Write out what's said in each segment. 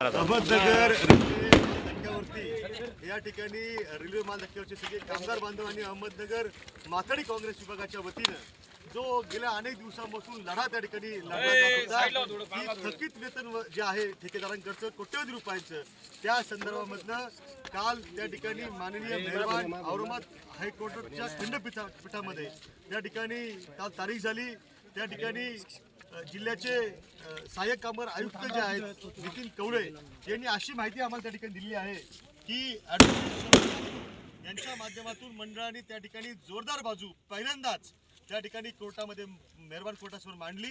अहमदनगर या ठिकाणी रेल्वे माल धक्क्यावरचे सगळे कामगार बांधव आणि अहमदनगर माथाडी काँग्रेस विभागाच्या वतीनं जो गेल्या अनेक दिवसांपासून लढा त्या ठिकाणी लढला जात होता की थकीत वेतन जे आहे ठेकेदारांकडचं कोट्यवधी रुपयांचं त्या संदर्भामधनं काल त्या ठिकाणी माननीय मेहरबान औरंगाबाद हायकोर्टाच्या खंडपीठा पीठामध्ये त्या ठिकाणी काल तारीख झाली. त्या ठिकाणी जिल्ह्याचे सहाय्यक कामगार आयुक्त जे आहेत नितीन कवळे यांनी अशी माहिती आम्हाला त्या ठिकाणी दिली आहे की यांच्या माध्यमातून मंडळाने त्या ठिकाणी जोरदार बाजू पहिल्यांदाच त्या ठिकाणी कोर्टामध्ये मेहरबान कोर्टासमोर मांडली.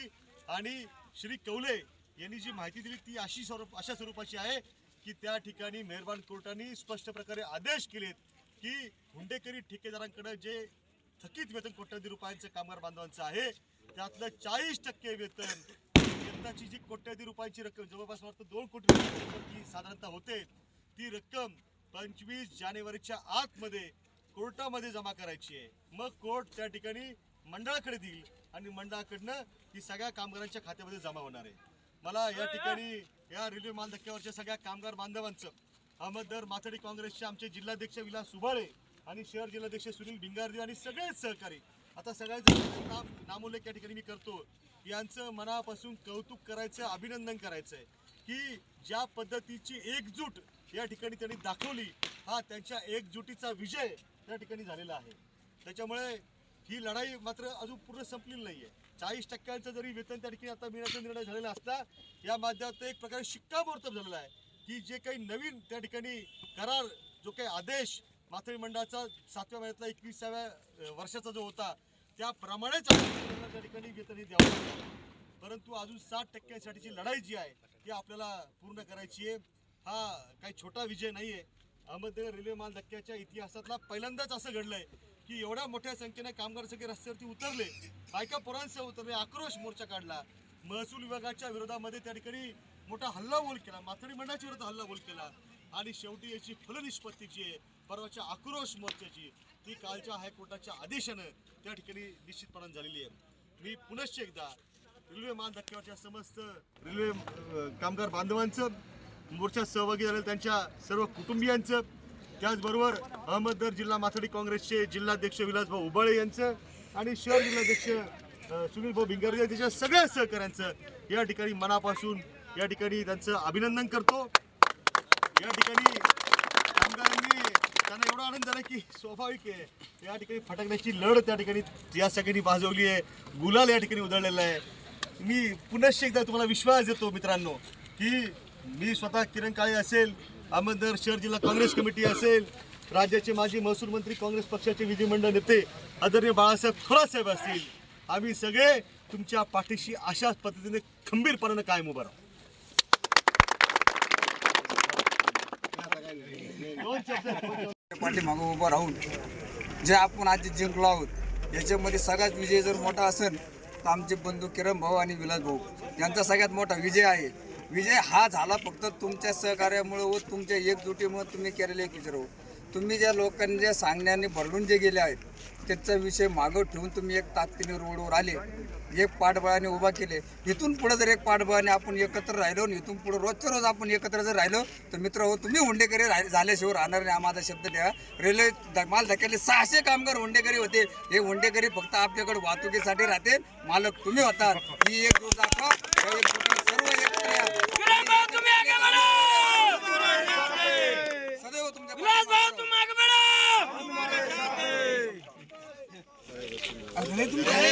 आणि श्री कवले यांनी जी माहिती दिली ती अशी स्वरूप अशा स्वरूपाची आहे की त्या ठिकाणी मेहरबान कोर्टाने स्पष्ट प्रकारे आदेश केलेत की हुंडेकरी ठेकेदारांकडे जे थकीत वेतन कोट्यवधी रुपयांचं कामगार बांधवांचं आहे त्यातलं चाळीस टक्के वेतन. यंदाची जी कोट्यवधी रुपयांची रक्कम जवळपास वाटतं दोन कोटी रुपये साधारणतः होते ती रक्कम पंचवीस जानेवारीच्या आतमध्ये कोर्टामध्ये जमा करायची आहे. मग कोर्ट त्या ठिकाणी मंडळाकडे देईल आणि मंडळाकडनं ती सगळ्या कामगारांच्या खात्यामध्ये जमा होणार आहे. मला या ठिकाणी या रेल्वे माल धक्क्यावरच्या सगळ्या कामगार बांधवांचं अहमदनगर माथाडी काँग्रेसचे आमचे जिल्हाध्यक्ष विलास सुभाळे आणि शहर जिल्हाध्यक्ष सुनील भिंगारदेव आणि सगळेच सहकारी आता सगळ्यांचं नाम नामोल्लेख या ठिकाणी मी करतो. यांचं मनापासून कौतुक करायचं अभिनंदन करायचं आहे की ज्या पद्धतीची एकजूट या ठिकाणी त्यांनी दाखवली हा त्यांच्या एकजुटीचा विजय त्या ठिकाणी झालेला आहे. त्याच्यामुळे ही लढाई मात्र अजून पूर्ण संपलेली नाही आहे चाळीस टक्क्यांचं जरी वेतन त्या ठिकाणी आता मिळण्याचा निर्णय झालेला असला या माध्यमात एक प्रकारे शिक्कामोर्तब झालेला आहे की जे काही नवीन त्या ठिकाणी करार जो काही आदेश माथळी मंडळाचा सातव्या महिन्यातला एकविसाव्या वर्षाचा जो होता त्याप्रमाणेच त्या ठिकाणी वेतन द्यावं परंतु अजून साठ टक्क्यांसाठीची लढाई जी आहे ती आपल्याला पूर्ण करायची आहे. हा काही छोटा विजय नाहीये. अहमदनगर रेल्वे माल धक्क्याच्या इतिहासातला पहिल्यांदाच असं घडलंय की एवढ्या मोठ्या संख्येने कामगार सगळे रस्त्यावरती उतरले. बायका पोरांसह उतरले आक्रोश मोर्चा काढला. महसूल विभागाच्या विरोधामध्ये त्या ठिकाणी मोठा हल्लाबोल केला. माथडी मंडळाच्या विरोधात हल्लाबोल केला. आणि शेवटी याची फलनिष्पत्ती जी आहे परवाच्या आक्रोश मोर्चाची ती कालच्या हायकोर्टाच्या आदेशानं त्या ठिकाणी निश्चितपणानं झालेली आहे. मी पुनश्च एकदा रेल्वे मान धक्क्यावरच्या समस्त रेल्वे कामगार बांधवांचं मोर्चात सहभागी झालेल्या त्यांच्या सर्व कुटुंबियांचं त्याचबरोबर अहमदनगर जिल्हा माथाडी काँग्रेसचे जिल्हाध्यक्ष विलासभाऊ उबाळे यांचं आणि शहर जिल्हाध्यक्ष सुनीलभाऊ सुनील भाऊ भिंगारे त्याच्या सगळ्या सहकाऱ्यांचं या ठिकाणी मनापासून या ठिकाणी त्यांचं अभिनंदन करतो. या ठिकाणी कामगारांनी त्यांना एवढा आनंद झाला की स्वाभाविक आहे. या ठिकाणी फटाकण्याची लढ त्या ठिकाणी या सगळ्यांनी भाजवली आहे. गुलाल या ठिकाणी उधळलेला आहे. मी पुनश्च एकदा तुम्हाला विश्वास देतो मित्रांनो की मी स्वतः किरण काळे असेल अहमदनगर शहर जिल्हा काँग्रेस कमिटी असेल राज्याचे माजी महसूल मंत्री काँग्रेस पक्षाचे विधिमंडळ नेते आदरणीय बाळासाहेब थोरासाहेब असतील. आम्ही सगळे तुमच्या पाठीशी अशाच पद्धतीने खंबीरपणानं कायम उभं राहू दोन शब्द दोन शब्द. पाठीमागं उभं राहून जे आपण आज जिंकलो आहोत याच्यामध्ये सगळ्यात विजय जर मोठा असेल तर आमचे बंधू किरण भाऊ आणि विलास भाऊ यांचा सगळ्यात मोठा विजय आहे. विजय हा झाला फक्त तुमच्या सहकार्यामुळे व तुमच्या एकजुटीमुळे तुम्ही केलेले एक विचार हो. तुम्ही ज्या लोकांनी ज्या सांगण्याने भरडून जे गेले आहेत त्याचा विषय मागं ठेवून तुम्ही एक ताकदीने रोडवर आले एक पाठबळाने उभा केले. इथून पुढे जर एक पाठबळाने आपण एकत्र राहिलो आणि इथून पुढे रोजच्या रोज आपण एकत्र जर राहिलो तर मित्र हो तुम्ही हुंडेकरी राहि- झाल्याशिवाय राहणार नाही आम्हाला माझा शब्द द्या. रेल्वे ध- माल धक्क्याले सहाशे कामगार हुंडेकरी होते. हे हुंडेकरी फक्त आपल्याकडे वाहतुकीसाठी राहते. मालक तुम्ही होता. ही एक जोड दाखवा. सर्व एक जोड सर्व एकत्र या. सदैव तुमच्या पाठीमागे राहू.